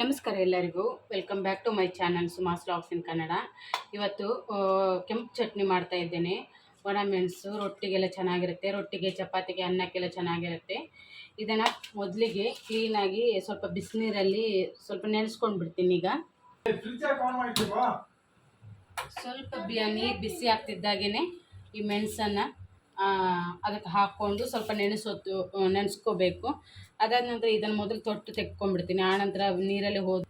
ನಮಸ್ಕಾರ ಎಲ್ಲರಿಗೂ. Welcome back to my channel Suma's logs in Kannada ಇವತ್ತು ಕೆಂಪು ಚಟ್ನಿ ಮಾಡ್ತಾ ಇದ್ದೇನೆ. ಒಣಮೆಣಸು ರೊಟ್ಟಿಗೆಲ್ಲ ಚೆನ್ನಾಗಿರುತ್ತೆ. ರೊಟ್ಟಿಗೆ ಚಪಾತಿಗೆ ಅನ್ನಕ್ಕೆಲ್ಲ ಚೆನ್ನಾಗಿರುತ್ತೆ. ಇದನ್ನು ಮೊದಲಿಗೆ ಕ್ಲೀನಾಗಿ ಸ್ವಲ್ಪ ಬಿಸಿನೀರಲ್ಲಿ ಸ್ವಲ್ಪ ನೆನೆಸ್ಕೊಂಡು ಬಿಡ್ತೀನಿ ಈಗ. ಸ್ವಲ್ಪ ಬಿ ನೀರು ಬಿಸಿ ಆಗ್ತಿದ್ದಾಗೇ ಈ ಮೆಣಸನ್ನು. ಅದಕ್ಕೆ ಹಾಕ್ಕೊಂಡು ಸ್ವಲ್ಪ ನೆನೆಸೊತ್ತು ನೆನೆಸ್ಕೋಬೇಕು. ಅದಾದ ನಂತರ ಇದನ್ನು ಮೊದಲು ತೊಟ್ಟು ತೆಕ್ಕೊಂಡ್ಬಿಡ್ತೀನಿ. ಆನಂತರ ನೀರಲ್ಲಿ ಹೋದ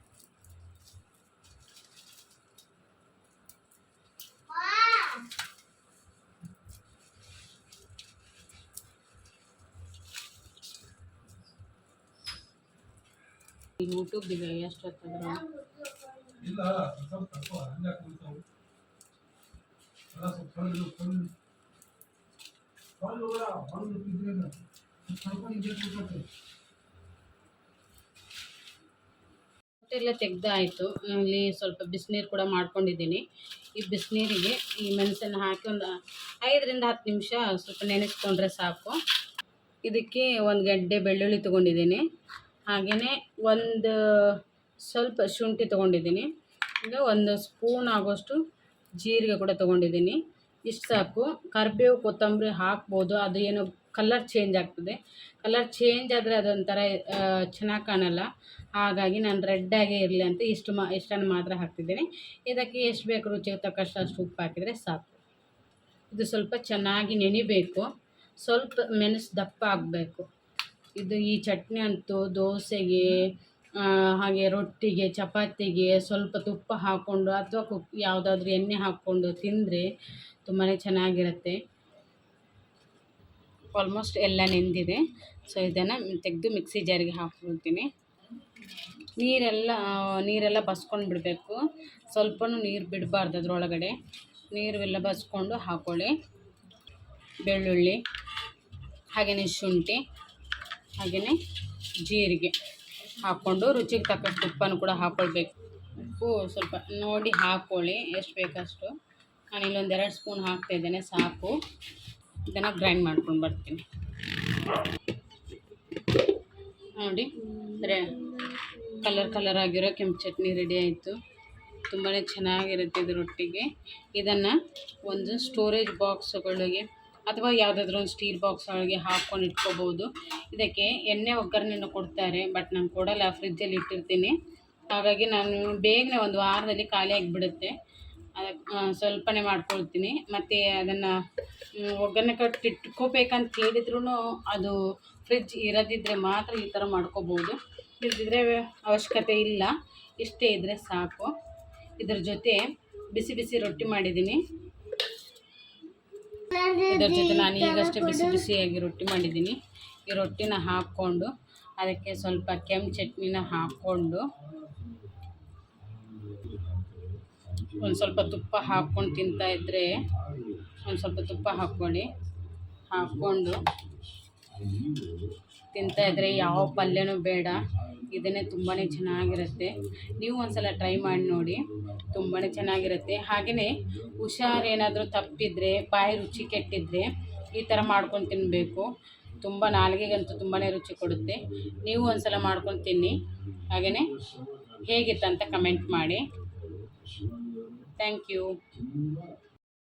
ಯೂಟ್ಯೂಬಿಗೆ ಎಷ್ಟು ಹೊತ್ತಾದ್ರು. ಇಲ್ಲ, ಸ್ವಲ್ಪ ತಪ್ಪು ಹಂಗೆ ಕುಳಿತಾವು ಎಲ್ಲ ಸ್ವಲ್ಪ ಸಣ್ಣ ಸಣ್ಣ ಸಣ್ಣ ಕೂಡ ಒಂದು ಇದ್ರೇನು ಸ್ವಲ್ಪ ಹಿಂಗೆ ಕೂತ್ಕೊಳ್ತೀವಿ ಎಲ್ಲ ತೆಗ್ದಾಯಿತು. ಇಲ್ಲಿ ಸ್ವಲ್ಪ ಬಿಸಿನೀರು ಕೂಡ ಮಾಡ್ಕೊಂಡಿದ್ದೀನಿ. ಈ ಬಿಸಿನೀರಿಗೆ ಈ ಮೆಣಸನ್ನು ಹಾಕಿ ಒಂದು ಐದರಿಂದ ಹತ್ತು ನಿಮಿಷ ಸ್ವಲ್ಪ ನೆನೆಸ್ಕೊಂಡ್ರೆ ಸಾಕು. ಇದಕ್ಕೆ ಒಂದು ಗಡ್ಡೆ ಬೆಳ್ಳುಳ್ಳಿ ತೊಗೊಂಡಿದ್ದೀನಿ. ಹಾಗೆಯೇ ಒಂದು ಸ್ವಲ್ಪ ಶುಂಠಿ ತೊಗೊಂಡಿದ್ದೀನಿ. ಈಗ ಒಂದು ಸ್ಪೂನ್ ಆಗೋಷ್ಟು ಜೀರಿಗೆ ಕೂಡ ತೊಗೊಂಡಿದ್ದೀನಿ. ಇಷ್ಟು ಸಾಕು. ಕರಿಬೇವು, ಕೊತ್ತಂಬರಿ ಹಾಕ್ಬೋದು. ಅದು ಏನು ಕಲರ್ ಚೇಂಜ್ ಆಗ್ತದೆ. ಕಲರ್ ಚೇಂಜ್ ಆದರೆ ಅದೊಂಥರ ಚೆನ್ನಾಗಿ ಕಾಣಲ್ಲ. ಹಾಗಾಗಿ ನಾನು ರೆಡ್ಡಾಗೇ ಇರಲಿ ಅಂತ ಇಷ್ಟು ಮಾ, ಇಷ್ಟನ್ನು ಮಾತ್ರ ಹಾಕ್ತಿದ್ದೀನಿ. ಇದಕ್ಕೆ ಎಷ್ಟು ಬೇಕು ರುಚಿಗೆ ತಕ್ಕಷ್ಟು ಅಷ್ಟು ಉಪ್ಪು ಹಾಕಿದರೆ ಸಾಕು. ಇದು ಸ್ವಲ್ಪ ಚೆನ್ನಾಗಿ ನೆನಿಬೇಕು. ಸ್ವಲ್ಪ ಮೆಣಸು ದಪ್ಪ ಆಗಬೇಕು. ಇದು ಈ ಚಟ್ನಿ ಅಂತೂ ದೋಸೆಗೆ ಹಾಗೆ ರೊಟ್ಟಿಗೆ, ಚಪಾತಿಗೆ ಸ್ವಲ್ಪ ತುಪ್ಪ ಹಾಕ್ಕೊಂಡು ಅಥವಾ ಕುಕ್ ಯಾವುದಾದ್ರೂ ಎಣ್ಣೆ ಹಾಕ್ಕೊಂಡು ತಿಂದರೆ ತುಂಬಾ ಚೆನ್ನಾಗಿರುತ್ತೆ. ಆಲ್ಮೋಸ್ಟ್ ಎಲ್ಲ ನೆಂದಿದೆ. ಸೊ ಇದನ್ನು ತೆಗೆದು ಮಿಕ್ಸಿ ಜಾರಿಗೆ ಹಾಕ್ಕೊಳ್ತೀನಿ ನೀರೆಲ್ಲ ನೀರೆಲ್ಲ ಬಸ್ಕೊಂಡು ಬಿಡಬೇಕು. ಸ್ವಲ್ಪನೂ ನೀರು ಬಿಡಬಾರ್ದು ಅದರೊಳಗಡೆ. ನೀರು ಎಲ್ಲ ಬಸ್ಕೊಂಡು ಹಾಕ್ಕೊಳ್ಳಿ ಬೆಳ್ಳುಳ್ಳಿ ಹಾಗೆಯೇ ಶುಂಠಿ ಹಾಗೆಯೇ ಜೀರಿಗೆ. ಹಾಕ್ಕೊಂಡು ರುಚಿಗೆ ತಕ್ಕಷ್ಟು ಉಪ್ಪನ್ನು ಕೂಡ ಹಾಕ್ಕೊಳ್ಬೇಕು ಉಪ್ಪು ಸ್ವಲ್ಪ ನೋಡಿ ಹಾಕ್ಕೊಳ್ಳಿ, ಎಷ್ಟು ಬೇಕಷ್ಟು. ನಾನು ಇಲ್ಲೊಂದು ಎರಡು ಸ್ಪೂನ್ ಹಾಕ್ತಾ ಇದ್ದೇನೆ, ಸಾಕು. ಇದನ್ನು ಗ್ರೈಂಡ್ ಮಾಡ್ಕೊಂಡು ಬರ್ತೀನಿ. ನೋಡಿ, ರೆ, ಕಲರ್ ಕಲರ್ ಆಗಿರೋ ಕೆಂಪು ಚಟ್ನಿ ರೆಡಿ ಆಯಿತು. ತುಂಬಾ ಚೆನ್ನಾಗಿರುತ್ತೆ ಇದು ರೊಟ್ಟಿಗೆ. ಇದನ್ನು ಒಂದು ಸ್ಟೋರೇಜ್ ಬಾಕ್ಸ್ಗಳಿಗೆ ಅಥವಾ ಯಾವುದಾದ್ರೂ ಒಂದು ಸ್ಟೀಲ್ ಬಾಕ್ಸ್ ಒಳಗೆ ಹಾಕ್ಕೊಂಡು ಇಟ್ಕೋಬೋದು. ಇದಕ್ಕೆ ಎಣ್ಣೆ ಒಗ್ಗರಣೆಯನ್ನು ಕೊಡ್ತಾರೆ, ಬಟ್ ನಾನು ಕೊಡಲ್ಲ, ಫ್ರಿಜ್ಜಲ್ಲಿ ಇಟ್ಟಿರ್ತೀನಿ. ಹಾಗಾಗಿ ನಾನು ಬೇಗನೆ ಒಂದು ವಾರದಲ್ಲಿ ಖಾಲಿ ಆಗಿಬಿಡುತ್ತೆ. ಅದಕ್ಕೆ ಸ್ವಲ್ಪನೇ ಮಾಡ್ಕೊಳ್ತೀನಿ. ಮತ್ತು ಅದನ್ನು ಒಗ್ಗರಣೆ ಕಟ್ಟಿ ಇಟ್ಕೋಬೇಕಂತ ಕೇಳಿದ್ರೂ ಅದು ಫ್ರಿಜ್ ಇರದಿದ್ದರೆ ಮಾತ್ರ ಈ ಥರ ಮಾಡ್ಕೋಬೋದು. ಇಲ್ಲದಿದ್ದರೆ ಅವಶ್ಯಕತೆ ಇಲ್ಲ. ಇಷ್ಟೇ ಇದ್ದರೆ ಸಾಕು. ಇದ್ರ ಜೊತೆ ಬಿಸಿ ಬಿಸಿ ರೊಟ್ಟಿ ಮಾಡಿದ್ದೀನಿ. ಇದರ ಜೊತೆ ನಾನು ಈಗಷ್ಟೇ ಬಿಸಿ ಬಿಸಿಯಾಗಿ ರೊಟ್ಟಿ ಮಾಡಿದ್ದೀನಿ. ಈ ರೊಟ್ಟಿನ ಹಾಕ್ಕೊಂಡು ಅದಕ್ಕೆ ಸ್ವಲ್ಪ ಕೆಂಪು ಚಟ್ನಿನ ಹಾಕ್ಕೊಂಡು ಒಂದು ಸ್ವಲ್ಪ ತುಪ್ಪ ಹಾಕ್ಕೊಂಡು ತಿಂತಾ ಇದ್ದರೆ ಒಂದು ಸ್ವಲ್ಪ ತುಪ್ಪ ಹಾಕ್ಕೊಳ್ಳಿ. ಹಾಕ್ಕೊಂಡು ತಿಂತಾ ಇದ್ದರೆ ಯಾವ ಪಲ್ಯನೂ ಬೇಡ. ಇದನ್ನೇ ತುಂಬಾ ಚೆನ್ನಾಗಿರುತ್ತೆ. ನೀವು ಒಂದ್ಸಲ ಟ್ರೈ ಮಾಡಿ ನೋಡಿ. ತುಂಬಾ ಚೆನ್ನಾಗಿರುತ್ತೆ. ಹಾಗೆಯೇ ಹುಷಾರೇನಾದರೂ ತಪ್ಪಿದರೆ, ಬಾಯಿ ರುಚಿ ಕೆಟ್ಟಿದ್ರೆ ಈ ಥರ ಮಾಡ್ಕೊಂಡು ತಿನ್ನಬೇಕು ತುಂಬ ನಾಲಿಗೆಗಂತೂ ತುಂಬಾ ರುಚಿ ಕೊಡುತ್ತೆ. ನೀವು ಒಂದ್ಸಲ ಮಾಡ್ಕೊಂಡು ತಿನ್ನಿ. ಹಾಗೆಯೇ ಹೇಗಿತ್ತಂತ ಕಮೆಂಟ್ ಮಾಡಿ. Thank you